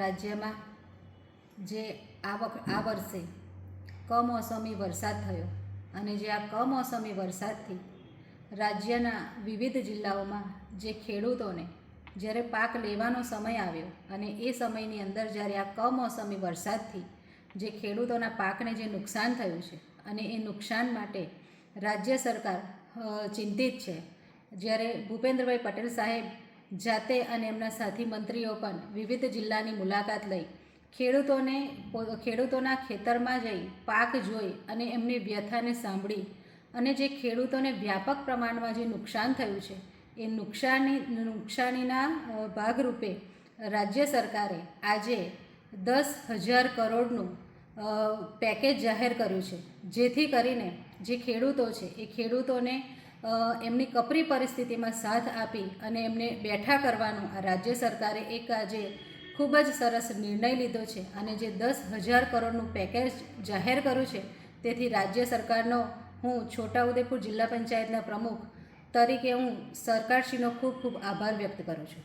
રાજ્યમાં જે આ વખ આ વર્ષે કમોસમી વરસાદ થયો અને જે આ કમોસમી વરસાદથી રાજ્યના વિવિધ જિલ્લાઓમાં જે ખેડૂતોને જ્યારે પાક લેવાનો સમય આવ્યો અને એ સમયની અંદર જ્યારે આ કમોસમી વરસાદથી જે ખેડૂતોના પાકને જે નુકસાન થયું છે અને એ નુકસાન માટે રાજ્ય સરકાર ચિંતિત છે. જ્યારે ભૂપેન્દ્રભાઈ પટેલ સાહેબ જાતે અને એમના સાથી મંત્રીઓ પણ વિવિધ જિલ્લાની મુલાકાત લઈ ખેડૂતોને ખેડૂતોના ખેતરમાં જઈ પાક જોઈ અને એમની વ્યથાને સાંભળી અને જે ખેડૂતોને વ્યાપક પ્રમાણમાં જે નુકસાન થયું છે, એ નુકસાની, નુકસાનીના ભાગરૂપે રાજ્ય સરકારે આજે દસ હજાર કરોડનું પેકેજ જાહેર કર્યું છે. જેથી કરીને જે ખેડૂતો છે, એ ખેડૂતોને એમની કપરી પરિસ્થિતિમાં સાથ આપી અને એમને બેઠા કરવાનો આ રાજ્ય સરકારે એક આજે ખૂબ જ સરસ નિર્ણય લીધો છે અને જે દસ હજાર કરોડનું પેકેજ જાહેર કર્યું છે, તેથી રાજ્ય સરકારનો હું છોટાઉદેપુર જિલ્લા પંચાયતના પ્રમુખ તરીકે હું સરકારશ્રીનો ખૂબ ખૂબ આભાર વ્યક્ત કરું છું.